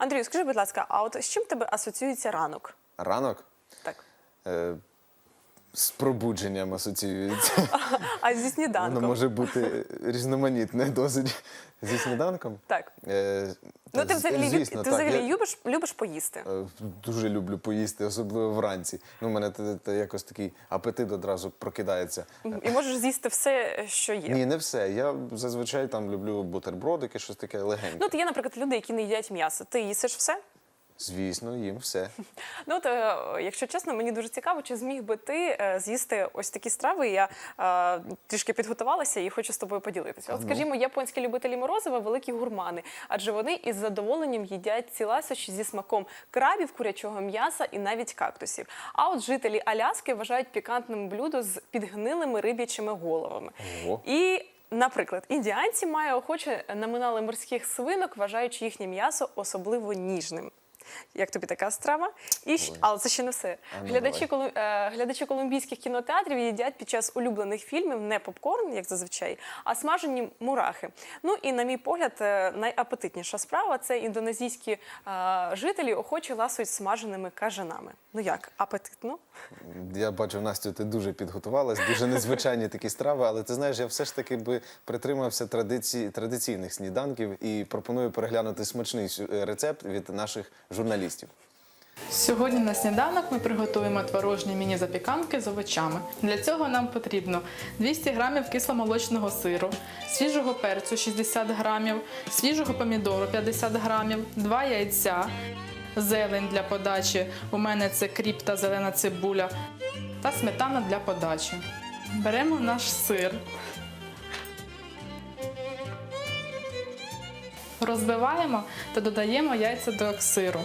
Андрію, скажи, будь ласка, а от з чим тебе асоціюється ранок? Ранок Так. е, з пробудженням асоціюється. А зі сніданком? Воно може бути різноманітне досить зі сніданком. Так. Е, Ну, ти взагалі, люб- звісно, ти так, взагалі я- любиш, любиш поїсти? Е, Дуже люблю поїсти, особливо вранці. Ну, у мене те- те якось такий апетит одразу прокидається. І можеш з'їсти все, що є. Ні, не все. Я зазвичай там люблю бутербродики, щось таке легеньке. Ну, от є, наприклад, люди, які не їдять м'ясо. Ти їсиш все? Звісно, їм все. Ну, от, е, якщо чесно, мені дуже цікаво, чи зміг би ти е, з'їсти ось такі страви. Я е, трішки підготувалася і хочу з тобою поділитися. От, ну. скажімо, японські любителі морозива великі гурмани, адже вони із задоволенням їдять ці ласощі зі смаком крабів, курячого м'яса і навіть кактусів. А от жителі Аляски вважають пікантним блюдо з підгнилими риб'ячими головами. Ого. І Наприклад, індіанці має охоче наминали морських свинок, вважаючи їхнє м'ясо особливо ніжним. Як тобі така страва? І щ- але це ще не все. А ну, глядачі, колу- е, глядачі колумбійських кінотеатрів їдять під час улюблених фільмів не попкорн, як зазвичай, а смажені мурахи. Ну і на мій погляд, е, найапетитніша справа це індонезійські е, жителі охоче ласують смаженими кажанами. Ну як, апетитно? Я бачу, Настю, ти дуже підготувалась, дуже незвичайні такі страви, але ти знаєш, я все ж таки би притримався традицій, традиційних сніданків і пропоную переглянути смачний сю- е, рецепт від наших журналістів. Сьогодні на сніданок ми приготуємо творожні міні-запіканки з овочами. Для цього нам потрібно 200 грамів кисломолочного сиру, свіжого перцю 60 грамів, свіжого помідору 50 грамів, 2 яйця, зелень для подачі. У мене це кріп та зелена цибуля та сметана для подачі. Беремо наш сир. Розбиваємо та додаємо яйця до сиру.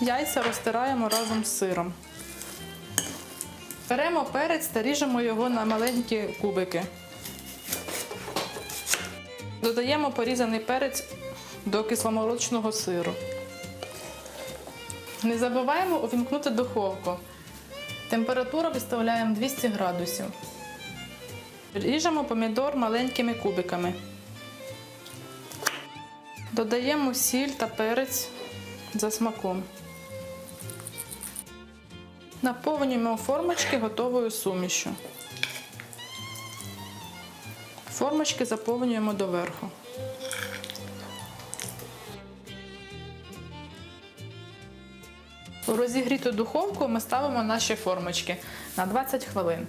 Яйця розтираємо разом з сиром. Беремо перець та ріжемо його на маленькі кубики. Додаємо порізаний перець до кисломолочного сиру. Не забуваємо увімкнути духовку. Температуру виставляємо 200 градусів. Ріжемо помідор маленькими кубиками. Додаємо сіль та перець за смаком. Наповнюємо формочки готовою сумішю. Формочки заповнюємо доверху. У розігріту духовку ми ставимо наші формочки на 20 хвилин.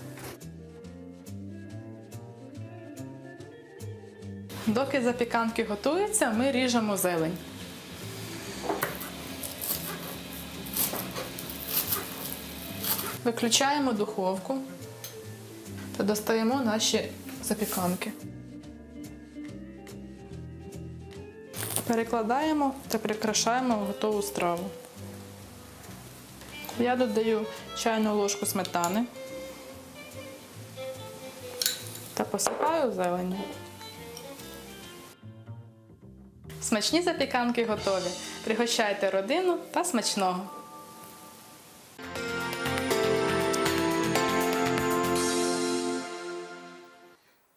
Доки запіканки готуються, ми ріжемо зелень. Виключаємо духовку та достаємо наші запіканки. Перекладаємо та прикрашаємо готову страву. Я додаю чайну ложку сметани та посипаю зеленню. Смачні запіканки готові. Пригощайте родину та смачного!